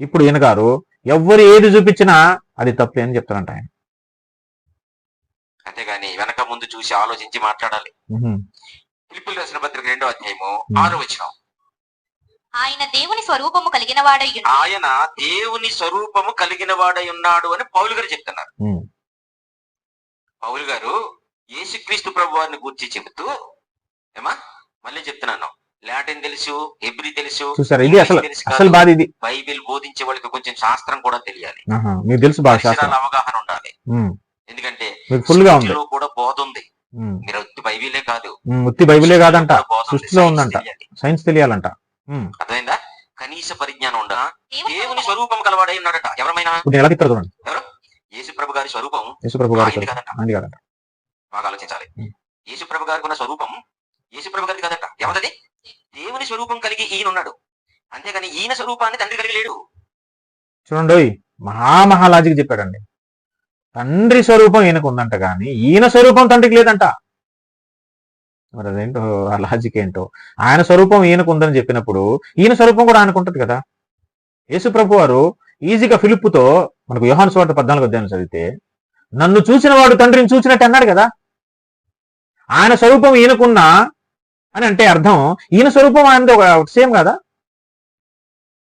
S1: ఇప్పుడు ఈయన గారు ఎవ్వరు ఏది చూపించినా అది తప్పే అని చెప్తారంట ఆయన.
S2: అంతేగాని వెనక ముందు చూసి ఆలోచించి మాట్లాడాలి. ఫిలిప్పులు రాసిన పత్రిక రెండో అధ్యాయము. ఆరో వచనం.
S3: ఆయన దేవుని స్వరూపము కలిగిన వాడై
S2: ఆయన దేవుని స్వరూపము కలిగిన వాడై ఉన్నాడు అని పౌలు గారు చెప్తున్నారు. పౌలు గారు యేసుక్రీస్తు ప్రభు వారిని గురించి చెబుతూ ఏమా? మళ్ళీ చెప్తున్నాను. లాటిన్ తెలుసు హెబ్రి తెలుసు
S1: చూసారా? ఇది అసలు. అసలు బాధ ఇది.
S2: బైబిల్ బోధించే వాళ్ళకి కొంచెం శాస్త్రం కూడా తెలియాలి.
S1: ఆహా, మీకు తెలుసు
S2: అవగాహన ఉండాలి. ఎందుకంటే
S1: మీకు ఫుల్గా ఉంది
S2: కూడా బోధ ఉంది. మీరు ఉత్తి బైబిలే కాదు.
S1: ఉత్తి బైబిలే కాదంట.
S2: సృష్టిలో
S1: ఉందంట.
S2: తెలియాలి.
S1: సైన్స్ తెలియాలంట.
S2: అర్థమైందా? కనీస పరిజ్ఞానం ఉండ
S3: దేవుని
S2: స్వరూపం కలవాడై ఉన్నాడట. ఎవరమైనా?
S1: ఎలా తిప్పారు చూడండి.
S2: యేసు ప్రభు గారి స్వరూపం.
S1: యేసుప్రభు గారు
S2: కాదంట. బాగా ఆలోచించాలి.
S1: ఉం.
S2: యేసు ప్రభు గారికి ఉన్న స్వరూపం యేసు ప్రభు గారికి కాదంట. ఎవరది? దేవుని స్వరూపం కలిగి ఈయన ఉన్నాడు. అంతేగాని ఈయన స్వరూపాన్ని తండ్రి కలిగి లేడు.
S1: చూడండి మహామహాలాజికి చెప్పాడండి. తండ్రి స్వరూపం ఈయనకు ఉందంట కానీ ఈయన స్వరూపం తండ్రికి లేదంట. మరి అదేంటో ఆ లాజిక్ ఏంటో? ఆయన స్వరూపం ఈయనకు ఉందని చెప్పినప్పుడు ఈయన స్వరూపం కూడా ఆయనకు ఉంటుంది కదా? యేసు ప్రభు వారు ఈజీగా ఫిలిప్పుతో మనకు యోహాను స్వార్థ పద్నాలుగు అధ్యాయం చదివితే నన్ను చూసిన వాడు తండ్రిని చూసినట్టు అన్నాడు కదా? ఆయన స్వరూపం ఈయనకున్నా అని అంటే అర్థం ఈయన స్వరూపం ఆయనతో సేమ్ కదా?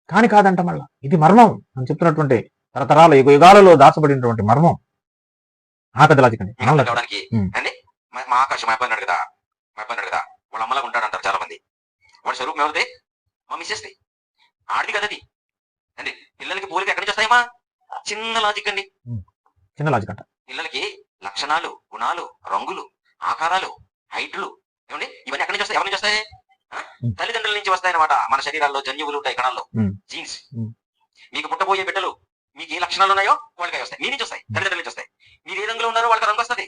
S1: కాని కాదంట మళ్ళా. ఇది మర్మం అని చెప్తున్నటువంటి తరతరాల యుగ యుగాలలో దాచబడినటువంటి మర్మం. ఆ పెద్ద లాజిక్ అండి.
S2: మా- ఆకాశం అన్నాడు కదా. మా అబ్బాయి అన్నాడు కదా వాళ్ళ అమ్మలాగా ఉంటాడు అంటారు చాలా మంది వాడి స్వరూపం ఎవరిది? మా మిస్సెస్ది. ఆడిది కదా అది అండి పిల్లలకి పోలిక ఎక్కడి నుంచి వస్తాయమ్మా? చిన్న లాజిక్ అండి.
S1: చిన్న లాజిక్ అంట.
S2: పిల్లలకి లక్షణాలు గుణాలు రంగులు ఆకారాలు హైట్లు ఏమండి? ఇవన్నీ ఎక్కడి నుంచి వస్తాయి? ఎవరి నుంచి వస్తాయి. తల్లిదండ్రుల నుంచి వస్తాయన్నమాట. మన శరీరాల్లో జన్యువులు ఉంటాయి కణాల్లో. జీన్స్. మీకు పుట్టబోయే బిడ్డలు మీకు ఏ లక్షణాలు ఉన్నాయో వాళ్ళకి వస్తాయి. మీ నుంచి వస్తాయి. తల్లిదండ్రుల నుంచి వస్తాయి. మీరు ఏ రంగులో ఉన్నారో వాళ్ళకి రంగు వస్తుంది.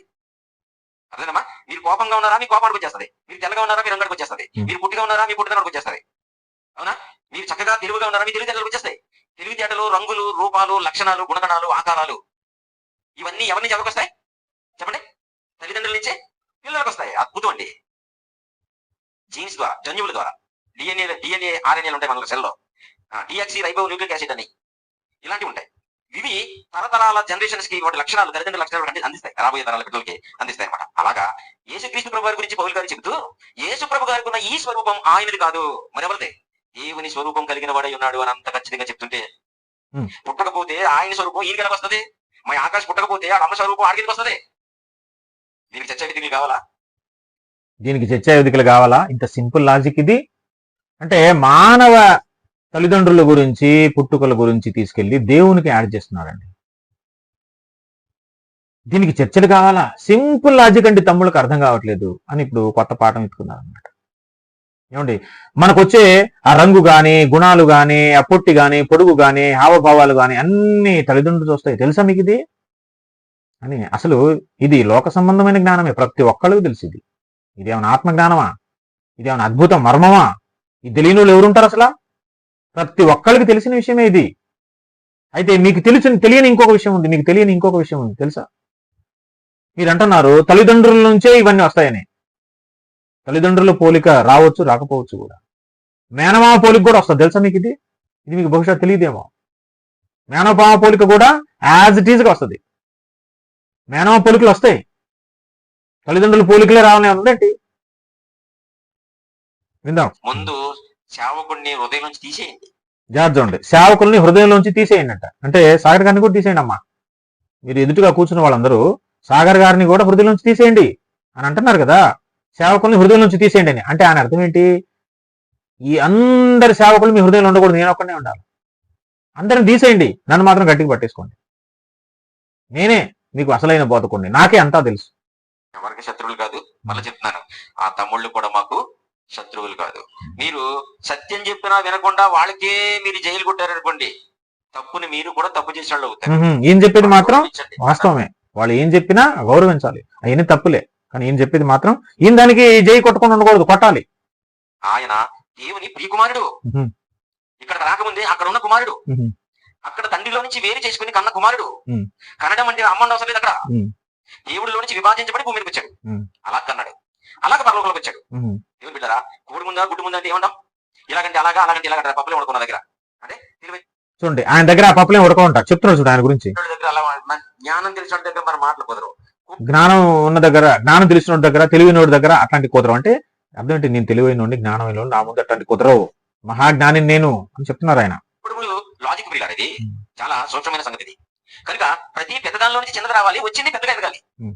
S2: అర్థమా మీరు కోపంగా ఉన్నారా? మీ కోపానికి వచ్చేస్తుంది. మీరు తెల్లగా ఉన్నారా? మీ రంగుడికి వచ్చేస్తుంది. మీరు పుట్టిగా ఉన్నారా? మీ పుట్టినడికి వచ్చేస్తుంది. అవునా? మీరు చక్కగా తెలివిగా ఉన్నారా? మీ తెలివితేటలకు వచ్చేస్తాయి. తెలివితేటలు రంగులు రూపాలు లక్షణాలు గుణగణాలు ఆకారాలు ఇవన్నీ ఎవరి నుంచి ఎవరికి వస్తాయి? చెప్పండి. తల్లిదండ్రుల నుంచే పిల్లలకు వస్తాయి. అద్భుతం అండి. జీన్స్ ద్వారా జన్యువుల ద్వారా. డిఎన్ఏ డిఎన్ఏ ఆర్ఎన్ఏలు ఉంటాయి మన సెల్లో. డిఎక్సీ రైబో న్యూక్లిక్ యాసిడ్ అని. ఇలాంటివి ఉంటాయి. ఇవి తరతరాల జనరేషన్స్కి వాటి లక్షణాలు తల్లిదండ్రుల లక్షణాలు అంది- అందిస్తాయి. రాబోయే తరాల బిడ్డలకి అందిస్తాయి అనమాట అలాగా యేసుక్రీస్తు ప్రభు గారి గురించి పౌలు గారు చెబుతూ యేసు ప్రభు గారికి ఉన్న ఈ స్వరూపం ఆయనది కాదు. మరెవరిదే? దేవుని స్వరూపం కలిగిన వాడై ఉన్నాడు అని అంత ఖచ్చితంగా చెప్తుంటే. పుట్టకపోతే ఆయన స్వరూపం ఈయన కనుక వస్తుంది? మా ఆకాశ పుట్టకపోతే ఆ అమ్మ స్వరూపం ఆడికి వస్తుంది? దీనికి చచ్చే విధంగా కావాలా?
S1: దీనికి చర్చా వేదికలు కావాలా? ఇంత సింపుల్ లాజిక్ ఇది. అంటే మానవ తల్లిదండ్రుల గురించి పుట్టుకల గురించి తీసుకెళ్ళి దేవునికి యాడ్ చేస్తున్నారండి. దీనికి చర్చలు కావాలా? సింపుల్ లాజిక్ అండి తమ్ముళ్ళకి అర్థం కావట్లేదు అని ఇప్పుడు కొత్త పాఠం ఎత్తుకున్నారు అనమాట ఏమండి? మనకు వచ్చే ఆ రంగు కానీ గుణాలు కానీ ఆ పొట్టి గాని పొడుగు కానీ హావభావాలు కానీ అన్ని తల్లిదండ్రులు చూస్తాయి తెలుసా మీకు ఇది? అని అసలు ఇది లోక సంబంధమైన జ్ఞానమే. ప్రతి ఒక్కళ్ళకి తెలుసు ఇది. ఇదేమైనా ఆత్మ జ్ఞానమా ఇదేమైనా అద్భుత మర్మమా? ఇది తెలియని వాళ్ళు ఎవరుంటారు అసలు? ప్రతి ఒక్కరికి తెలిసిన విషయమే ఇది. అయితే మీకు తెలిసిన తెలియని ఇంకొక విషయం ఉంది. మీకు తెలియని ఇంకొక విషయం ఉంది. తెలుసా? మీరు అంటున్నారు తల్లిదండ్రుల నుంచే ఇవన్నీ వస్తాయని. తల్లిదండ్రుల పోలిక రావచ్చు రాకపోవచ్చు కూడా. మేనమామ పోలిక కూడా వస్తుంది. తెలుసా మీకు ఇది? ఇది మీకు బహుశా తెలియదేమో. మేనమామ పోలిక కూడా యాజ్ ఇట్ ఈజ్గా వస్తుంది. మేనమామ పోలికలు వస్తాయి. తల్లిదండ్రుల పోలికలే రావాలని ఉందండి విందాం.
S2: ముందు సేవకుడిని హృదయం నుంచి తీసేయండి.
S1: జాగ్రత్త ఉండి సేవకుల్ని హృదయంలోంచి తీసేయండి అంట అంటే సాగర్ గారిని కూడా తీసేయండి అమ్మా మీరు ఎదుటిగా కూర్చున్న వాళ్ళందరూ సాగర్ గారిని కూడా హృదయం నుంచి తీసేయండి అని అంటున్నారు కదా. సేవకుల్ని హృదయం నుంచి తీసేయండి అని. అంటే ఆయన అర్థం ఏంటి? ఈ అందరి సేవకులు మీ హృదయంలో ఉండకూడదు. నేను ఒక్కనే ఉండాలి. అందరిని తీసేయండి. నన్ను మాత్రం గట్టిగా పట్టేసుకోండి. నేనే మీకు అసలైన బోధకుడిని. నాకే అంతా తెలుసు.
S2: ఎవరికి శత్రువులు కాదు. మళ్ళీ చెప్తున్నాను. ఆ తమ్ముళ్ళు కూడా మాకు శత్రువులు కాదు మీరు సత్యం చెప్పినా వినకుండా వాళ్ళకే మీరు జైలు కొట్టారనుకోండి తప్పుని మీరు కూడా తప్పు చేసిన వాళ్ళు అవుతారు
S1: ఈయన చెప్పేది మాత్రం. వాస్తవమే వాళ్ళు ఏం చెప్పినా గౌరవించాలి అవన్నీ తప్పులే కానీ ఈయన చెప్పేది మాత్రం ఈయన దానికి జై కొట్టకుండా ఉండకూడదు కొట్టాలి
S2: ఆయన దేవుని ప్రియకుమారుడు. ఇక్కడ రాకముందే అక్కడ ఉన్న కుమారుడు. అక్కడ తండ్రిలో నుంచి వేరు చేసుకుని కన్న కుమారుడు
S1: ఉం.
S2: కనడం అంటే అమ్మండి అవసరం లేదు అక్కడ. దేవుడిలో నుంచి విభాజించబడి భూమి మీదకి వచ్చాడు. అలా కన్నాడు అలాగ పరలోకంలోకి వచ్చాడు. దేవుని బిడ్డరా? కోడి ముందా గుడ్డు ముందా అంటే ఏమంటాం ఇలాగంటే అలాగా అలాగంటే ఇలాగంటే పప్పులే ఉడుకున్న దగ్గర. అంటే
S1: చూడండి ఆయన దగ్గర ఆ పప్పులేం ఉడకమంట చెప్తున్నాడు చూడు ఆయన గురించి.
S2: దగ్గర అలా జ్ఞానం తెలిసిన దగ్గర మన మాటలు కుదరవు.
S1: జ్ఞానం ఉన్న దగ్గర జ్ఞానం తెలిసిన దగ్గర తెలివినోడి దగ్గర అట్లాంటి కుదరవు. అంటే అర్థం ఏంటి? నేను తెలివైన జ్ఞానమైన నా ముందు అట్లాంటి కుదరవు. మహాజ్ఞాని నేను అని చెప్తున్నారు ఆయన.
S2: లాజిక్ ప్రియులారు ఇది. చాలా సూక్ష్మమైన సంగతి ఇది. కనుక ప్రతి పెద్దదానిలో నుంచి చిన్నది రావాలి వచ్చింది పెద్దగా ఎదగాలి.
S1: ఉం.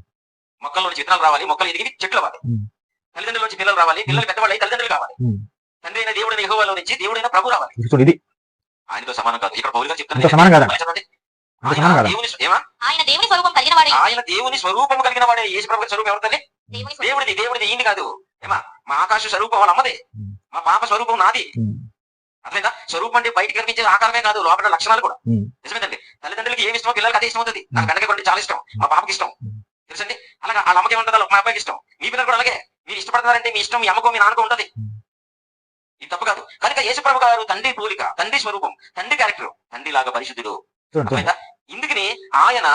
S2: మొక్కల్లో నుంచి విత్తనాలు రావాలి మొక్కలు ఎదిగి చెట్లు అవ్వాలి. తల్లిదండ్రుల నుంచి పిల్లలు రావాలి పిల్లలు పెద్దవాళ్ళు తల్లిదండ్రులు కావాలి. తండ్రి అయిన దేవుడైన యెహోవాలో నుంచి దేవుడైన ప్రభు రావాలి.
S1: ఇది.
S2: ఆయనతో సమానం కాదు. ఇక్కడ పౌరుగా
S1: అంత సమానం కాదా?
S2: ఆయన దేవుని స్వ- ఏమా?
S3: ఆయన దేవుని స్వరూపం కలిగిన వాడై. ఉండి,
S2: ఆయన దేవుని స్వరూపము కలిగిన వాడే. యేసు ప్రభు స్వరూపం ఎవరు తల్లి? దేవుడిది దేవుడిది ఈయన కాదు. ఏమా? మా ఆకాశ స్వరూపం వాళ్ళ అమ్మదే. మా పాప స్వరూపం నాది. అర్థమైందా? స్వరూపం అంటే బయటికి కనిపించే ఆకారమే కాదు లోపల లక్షణాలు కూడా.
S1: ఉం.
S2: నిజమేనండి తల్లిదండ్రులకి ఏమి ఇష్టమో పిల్లలకి అదే ఇష్టం అవుతుంది. నాకు అంటే చాలా ఇష్టం. మా పాపకి ఇష్టం. తెలుసండి? అలాగా వాళ్ళ అమ్మకి ఏముంటుందో మా అబ్బాయికి ఇష్టం. మీ పిల్లలు కూడా అలాగే. మీరు ఇష్టపడతారంటే మీ ఇష్టం మీ అమ్మకో మీ నాన్నకో ఉంటది. ఇది తప్పు కాదు కనుక యేసుప్రభు గారు తండ్రి పోలిక తండ్రి స్వరూపం తండ్రి క్యారెక్టర్ తండ్రి లాగా పరిశుద్ధుడు ఇందుకని ఆయన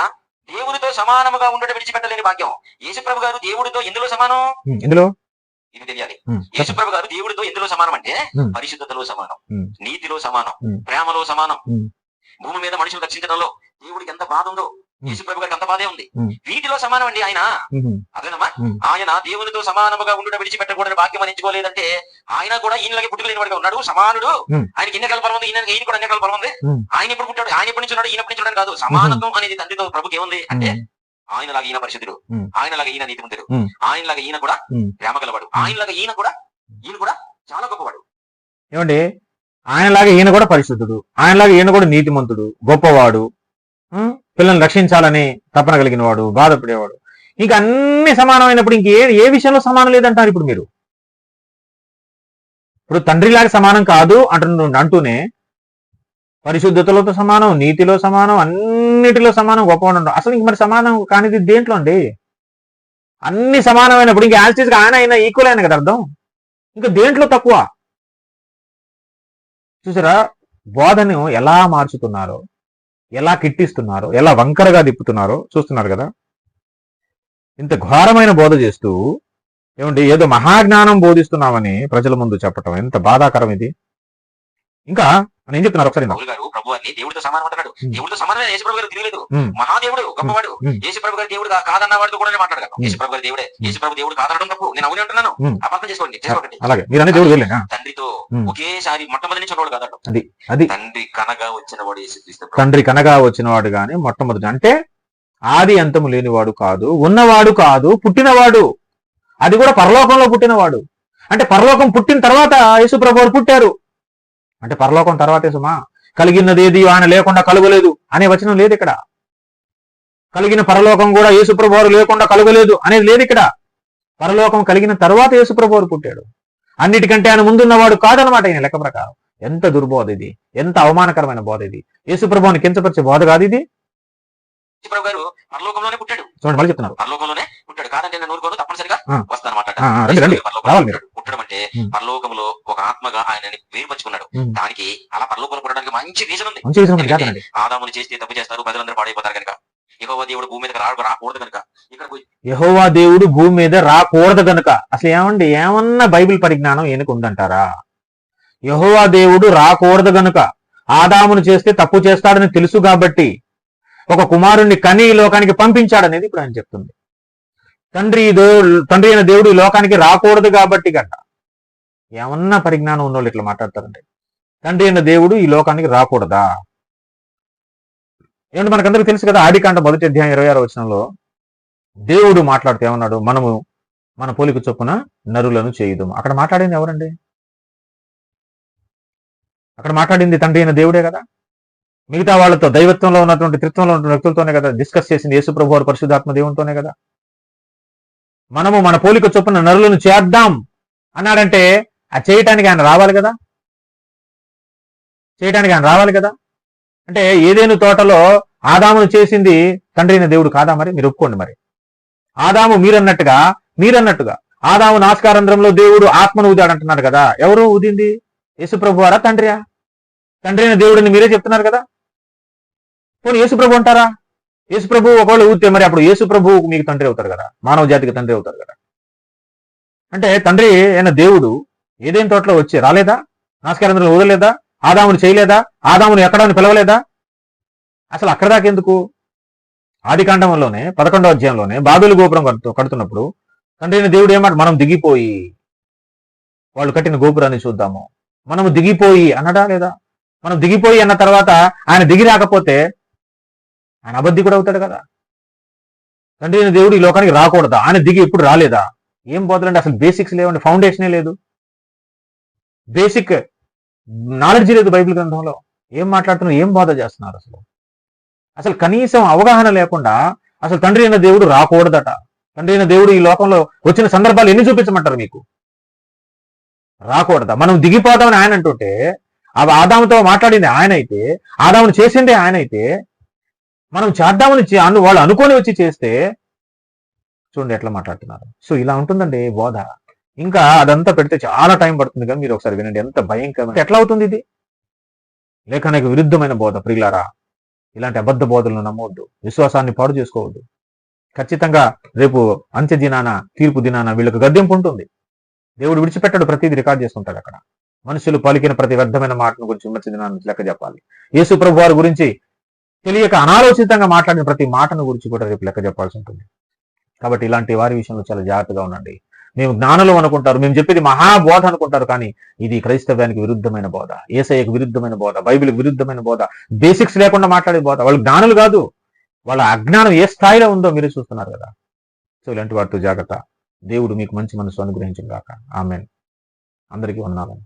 S2: దేవుడితో సమానముగా ఉండడం విడిచిపెట్టలేని భాగ్యం యేసుప్రభు గారు దేవుడితో ఎందులో సమానం
S1: ఉం, ఇందులో
S2: ఇది తెలియాలి. యేసుప్రభు గారు దేవుడితో ఎందులో సమానం అంటే. పరిశుద్ధతలో సమానం. నీతిలో సమానం. ప్రేమలో సమానం. భూమి మీద మనుషులు రక్షించడంలో దేవుడికి ఎంత బాధ ఉందో. యేసుప్రభు గారికి అంత బాధే ఉంది. వీటిలో సమానం అండి ఆయన. అదేనమ్మా. ఆయన దేవునితో సమానముగా ఉండడం విడిచిపెట్టకూడని భాగ్యం ఎంచుకోలేదంటే ఆయన కూడా ఈయనలాగే పుట్టుకలేని వాడిగా ఉన్నాడు. సమానుడు. ఆయనకి ఎన్ని కలపలం ఉంది ఈయన ఈయన కూడా ఎన్ని కలపలం ఉంది. ఆయన ఎప్పుడు పుట్టాడు? ఆయన ఎప్పటి నుంచి ఉన్నాడు? ఈయన ఎప్పటి నుంచి కాదు. సమానత్వం అనేది తండ్రితో ప్రభుకి ఏముంది? అంటే. ఆయనలాగా ఈయన పరిశుద్ధుడు. ఆయనలాగా ఈయన నీతిమంతుడు. ఆయనలాగా ఈయన కూడా. ప్రేమ గలవాడు ఆయనలాగా ఈయన కూడా ఈయన కూడా చాలా గొప్పవాడు.
S1: ఏమండి? ఆయనలాగా ఈయన కూడా పరిశుద్ధుడు. ఆయనలాగా ఈయన కూడా నీతిమంతుడు. గొప్పవాడు? పిల్లల్ని రక్షించాలని తపన కలిగిన వాడు బాధపడేవాడు. ఇంకా అన్ని సమానమైనప్పుడు ఇంకే ఏ విషయంలో సమానం లేదంటారు ఇప్పుడు మీరు? ఇప్పుడు తండ్రిలాగా సమానం కాదు అంటు అంటూనే పరిశుద్ధతలతో సమానం నీతిలో సమానం అన్నిటిలో సమానం గొప్పవాడు అంటారు. అసలు ఇంక మరి సమానం కానిది దేంట్లో అండి? అన్ని సమానమైనప్పుడు ఇంకా యాజ్ ఆయన అయినా ఈక్వల్ అయిన కదా అర్థం? ఇంకా దేంట్లో తక్కువ? చూసారా? బోధను ఎలా మార్చుతున్నారో? ఎలా కిట్టిస్తున్నారో ఎలా వంకరగా తిప్పుతున్నారో చూస్తున్నారు కదా? ఇంత ఘోరమైన బోధ చేస్తూ ఏమండి ఏదో మహాజ్ఞానం బోధిస్తున్నామని ప్రజల ముందు చెప్పటం ఎంత బాధాకరం ఇది? ఇంకా అని ఏం చెప్తున్నారు? ఒకసారి
S2: గారు ప్రభు అని దేవుడితో సమానం అంటున్నాడు. దేవుడితో సమానమే యేసుప్రభు గారు తెలియలేదు. మహాదేవుడు గొప్పవాడు. యేసుప్రభు గారు దేవుడు కా- కాదన్న వాడితో కూడా మాట్లాడగలను.
S1: ఉం.
S2: యేసుప్రభు గారు దేవుడే. యేసుప్రభు దేవుడు కాదనడం తప్పు. నేను అవునే అంటున్నాను. అపార్థం చేసుకోండి. చేసుకోకండి.
S1: అలాగే. మీరు అనేది దేవుడు
S2: తండ్రితో. ఒకేసారి మొట్టమొదటి నుంచి ఉన్నవాడు కాదంట
S1: అది. అది.
S2: తండ్రి కనగా వచ్చిన వాడు యేసుక్రీస్తు.
S1: తండ్రి కనగా వచ్చినవాడు గాని మొట్టమొదటి అంటే ఆది అంతము లేనివాడు కాదు ఉన్నవాడు కాదు పుట్టినవాడు. అది కూడా పరలోకంలో పుట్టినవాడు. అంటే పరలోకం పుట్టిన తర్వాత యేసు ప్రభువారు పుట్టారు. అంటే పరలోకం తర్వాతే సుమా. కలిగినది ఏది ఆయన లేకుండా కలుగలేదు అనే వచనం లేదు ఇక్కడ. కలిగిన పరలోకం కూడా యేసు ప్రభువారు లేకుండా కలుగలేదు అనేది లేదు ఇక్కడ. పరలోకం కలిగిన తర్వాత యేసు ప్రభువారు పుట్టాడు. అన్నిటికంటే ఆయన ముందున్నవాడు కాదనమాట ఈయన లెక్క ప్రకారం. ఎంత దుర్బోధ ఇది. ఎంత అవమానకరమైన బోధ ఇది. యేసు ప్రభువుని కించపరిచే బోధ కాదు ఇది.
S2: యేసుప్రభు గారు పరలోకంలోనే పుట్టాడు.
S1: చూడండి మళ్ళీ చెప్తున్నారు.
S2: పరలోకంలోనే పుట్టాడు. నేను తప్పనిసరిగా.
S1: రావాలి మీరు.
S2: పుట్టడం అంటే. పరలోకంలో ఒక ఆత్మగా ఆయనని వేరుపరుచుకున్నాడు. దానికి అలా పరలోకంలో పుట్టడానికి మంచి రీజన్ ఉంది. ఆదాముని చేస్తే తప్పు చేస్తారు ప్రజలందరూ పాడైపోతారు కనుక. యెహోవా దేవుడు భూమి మీద రాకూడదు కనుక. ఇక్కడ
S1: యహోవా దేవుడు భూమి మీద రాకూడదు గనుక అసలు ఏమండి? ఏమన్నా బైబిల్ పరిజ్ఞానం ఈయనకు ఉందంటారా? యహోవా దేవుడు రాకూడదు గనుక ఆదామును చేస్తే తప్పు చేస్తాడని తెలుసు కాబట్టి. ఒక కుమారుణ్ణి కని లోకానికి పంపించాడనేది ఇప్పుడు ఆయన చెప్తుంది. తండ్రి దేవుడు తండ్రి అయిన దేవుడు ఈ లోకానికి రాకూడదు కాబట్టి గంట ఏమన్నా పరిజ్ఞానం ఉన్నోళ్ళు ఇట్లా మాట్లాడతారంటే తండ్రి అయిన దేవుడు ఈ లోకానికి రాకూడదా? ఏమంటే మనకందరికీ తెలుసు కదా ఆదికాండ మొదటి అధ్యాయం ఇరవై ఆరు వచనంలో దేవుడు మాట్లాడితే ఏమన్నాడు? మనము మన పోలిక చొప్పున నరులను చేయదు అక్కడ మాట్లాడింది ఎవరండి? అక్కడ మాట్లాడింది తండ్రి అయిన దేవుడే కదా. మిగతా వాళ్ళతో దైవత్వంలో ఉన్నటువంటి త్రిత్వంలో ఉన్న వ్యక్తులతోనే కదా డిస్కస్ చేసింది. యేసుప్రభు వారు పరిశుద్ధాత్మ దేవునితోనే కదా. మనము మన పోలిక చొప్పున నరులను చేద్దాం అన్నాడంటే ఆ చేయటానికి ఆయన రావాలి కదా? చేయటానికి ఆయన రావాలి కదా? అంటే ఏదేను తోటలో ఆదామును చేసింది తండ్రి అయిన దేవుడు కాదా మరి? మీరు ఒప్పుకోండి మరి. ఆదాము మీరన్నట్టుగా మీరన్నట్టుగా ఆదాము నాస్కారంధ్రంలో దేవుడు ఆత్మను ఊదాడు అంటున్నారు కదా. ఎవరు ఊదింది? యేసుప్రభు వారా తండ్రియా? తండ్రి అయిన దేవుడిని మీరే చెప్తున్నారు కదా? పోనీ యేసుప్రభు అంటారా? యేసుప్రభు ఒకవేళ ఊదితే మరి అప్పుడు యేసుప్రభు మీకు తండ్రి అవుతారు కదా? మానవ జాతికి తండ్రి అవుతారు కదా? అంటే తండ్రి అయిన దేవుడు ఏదేం తోటలో వచ్చి రాలేదా? నాస్కారంధ్రంలో ఊదలేదా ఆదామును చేయలేదా? ఆదామును ఎక్కడని పిలవలేదా? అసలు అక్కడ దాకా ఎందుకు? ఆది కాండంలోనే పదకొండవ అధ్యాయంలోనే బాబులు గోపురం కడుతూ కడుతున్నప్పుడు తండ్రి అయిన దేవుడు ఏమాట? మనం దిగిపోయి వాళ్ళు కట్టిన గోపురాన్ని చూద్దాము. మనము దిగిపోయి అన్నడా లేదా? మనం దిగిపోయి అన్న తర్వాత ఆయన దిగి రాకపోతే ఆయన అబద్ధి కూడా అవుతాడు కదా. తండ్రి అయిన దేవుడు ఈ లోకానికి రాకూడదా? ఆయన దిగి ఎప్పుడు రాలేదా? ఏం పోతుందండి అసలు బేసిక్స్ లేవండి ఫౌండేషనే లేదు. బేసిక్ నాలెడ్జ్ లేదు బైబిల్ గ్రంథంలో. ఏం మాట్లాడుతున్నారు ఏం బోధ చేస్తున్నారు అసలు? అసలు కనీసం అవగాహన లేకుండా అసలు తండ్రి అయిన దేవుడు రాకూడదట. తండ్రి అయిన దేవుడు ఈ లోకంలో వచ్చిన సందర్భాలు ఎన్ని చూపించమంటారు మీకు? రాకూడదా? మనం దిగిపోదామని ఆయన అంటుంటే అవి ఆదాముతో మాట్లాడింది ఆయన అయితే ఆదామును చేసిందే ఆయన అయితే మనం చేద్దామని అను వాళ్ళు అనుకొని వచ్చి చేస్తే చూడండి ఎట్లా మాట్లాడుతున్నారు. సో ఇలా ఉంటుందండి బోధ. ఇంకా అదంతా పెడితే చాలా టైం పడుతుంది కదా మీరు ఒకసారి వినండి. ఎంత భయంకరమైన ఎట్లా అవుతుంది ఇది? లేఖనకు విరుద్ధమైన బోధ ప్రియులారా. ఇలాంటి అబద్ధ బోధలను నమ్మవద్దు విశ్వాసాన్ని పాడు చేసుకోవద్దు. ఖచ్చితంగా రేపు అంత్య దినాన తీర్పు దినాన వీళ్ళకు గద్దెంపు ఉంటుంది. దేవుడు విడిచిపెట్టాడు ప్రతిదీ రికార్డ్ చేసుకుంటాడు అక్కడ. మనుషులు పలికిన ప్రతి వ్యర్థమైన మాటను గురించి విమర్శ దినాన్ని లెక్క చెప్పాలి. యేసు ప్రభు వారి గురించి తెలియక అనాలోచితంగా మాట్లాడిన ప్రతి మాటను గురించి కూడా రేపు లెక్క చెప్పాల్సి ఉంటుంది. కాబట్టి ఇలాంటి వారి విషయంలో చాలా జాగ్రత్తగా ఉండండి. మేము జ్ఞానంలో అనుకుంటారు. మేము చెప్పేది మహాబోధ అనుకుంటారు కానీ ఇది క్రైస్తవ్యానికి విరుద్ధమైన బోధ ఏసఐకి విరుద్ధమైన బోధ బైబిల్కి విరుద్ధమైన బోధ బేసిక్స్ లేకుండా మాట్లాడే బోధ. వాళ్ళు జ్ఞానులు కాదు. వాళ్ళ అజ్ఞానం ఏ స్థాయిలో ఉందో మీరు చూస్తున్నారు కదా. సో ఇలాంటి వాటితో జాగ్రత్త. దేవుడు మీకు మంచి మనసు అనుగ్రహించిన కాక ఆమెన్. అందరికీ ఉన్నామని